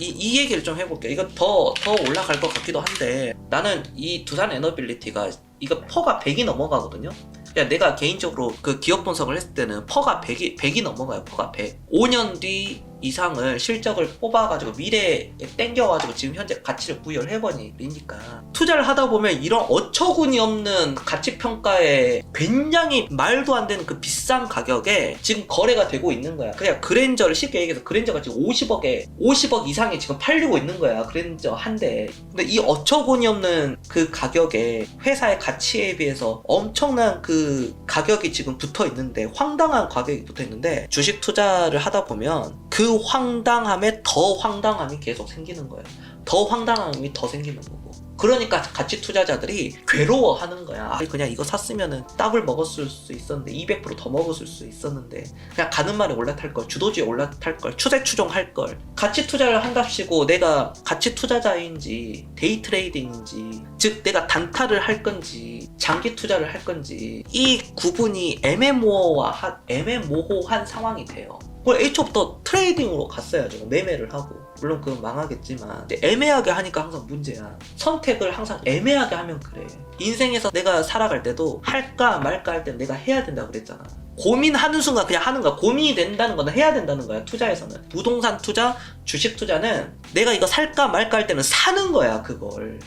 이, 이 얘기를 좀 해볼게요. 이거 더, 더 올라갈 것 같기도 한데, 나는 이 두산 에너빌리티가, 이거 퍼가 100이 넘어가거든요? 야, 내가 개인적으로 그 기업 분석을 했을 때는 퍼가 100이, 100이 넘어가요. 퍼가 100. 5년 뒤 이상을 실적을 뽑아가지고 미래에 땡겨가지고 지금 현재 가치를 부여를 해버리니까 투자를 하다 보면 이런 어처구니 없는 가치 평가에 굉장히 말도 안 되는 그 비싼 가격에 지금 거래가 되고 있는 거야. 그냥 그랜저를 쉽게 얘기해서 그랜저가 지금 50억에 50억 이상이 지금 팔리고 있는 거야. 그랜저 한 대. 근데 이 어처구니 없는 그 가격에 회사의 가치에 비해서 엄청난 그 가격이 지금 붙어 있는데 황당한 가격이 붙어 있는데 주식 투자를 하다 보면 그 황당함에 더 황당함이 계속 생기는 거예요. 더 황당함이 더 생기는 거고. 그러니까 가치 투자자들이 괴로워하는 거야. 아, 그냥 이거 샀으면은 더블 먹었을 수 있었는데 200%더 먹었을 수 있었는데 그냥 가는 말에 올라탈 걸 주도주에 올라탈 걸 추세 추종할 걸 가치 투자를 한답시고 내가 가치 투자자인지 데이 트레이딩인지 즉 내가 단타를 할 건지 장기 투자를 할 건지 이 구분이 애매모호한 애매모호한 상황이 돼요. 그걸 애초부터 트레이딩으로 갔어야죠. 매매를 하고. 물론 그건 망하겠지만 애매하게 하니까 항상 문제야. 선택을 항상 애매하게 하면 그래. 인생에서 내가 살아갈 때도 할까 말까 할 때 내가 해야 된다고 그랬잖아. 고민하는 순간 그냥 하는 거야. 고민이 된다는 거는 해야 된다는 거야. 투자에서는. 부동산 투자, 주식 투자는 내가 이거 살까 말까 할 때는 사는 거야, 그걸.